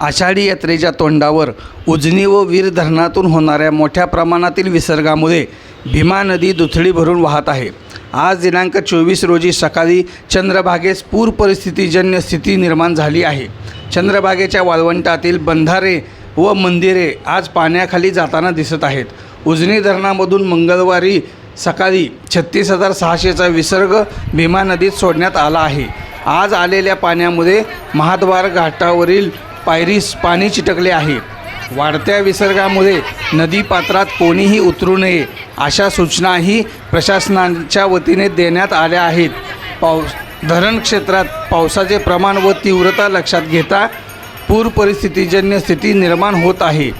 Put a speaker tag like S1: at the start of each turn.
S1: आषाढी यात्रेच्या तोंडावर उजनी व वीर धरणातून होणाऱ्या मोठ्या प्रमाणातील विसर्गामुळे भीमा नदी दुथडी भरून वाहत आहे. आज दिनांक चोवीस रोजी सकाळी चंद्रभागेस पूर परिस्थितीजन्य स्थिती निर्माण झाली आहे. चंद्रभागेच्या वाळवंटातील बंधारे व मंदिरे आज पाण्याखाली जाताना दिसत आहेत. उजनी धरणामधून मंगळवारी सकाळी छत्तीस हजार सहाशेचा विसर्ग भीमा नदीत सोडण्यात आला आहे. आज आलेल्या पाण्यामुळे महाद्वार घाटावरील पायरीस पाणी चिटकले आहे. वाढत्या विसर्गामुळे नदीपात्रात कोणीही उतरू नये अशा सूचनाही प्रशासनाच्या वतीने देण्यात आल्या आहेत. पाऊस धरण क्षेत्रात पावसाचे प्रमाण व तीव्रता लक्षात घेता पूर परिस्थितीजन्य स्थिती निर्माण होत आहे.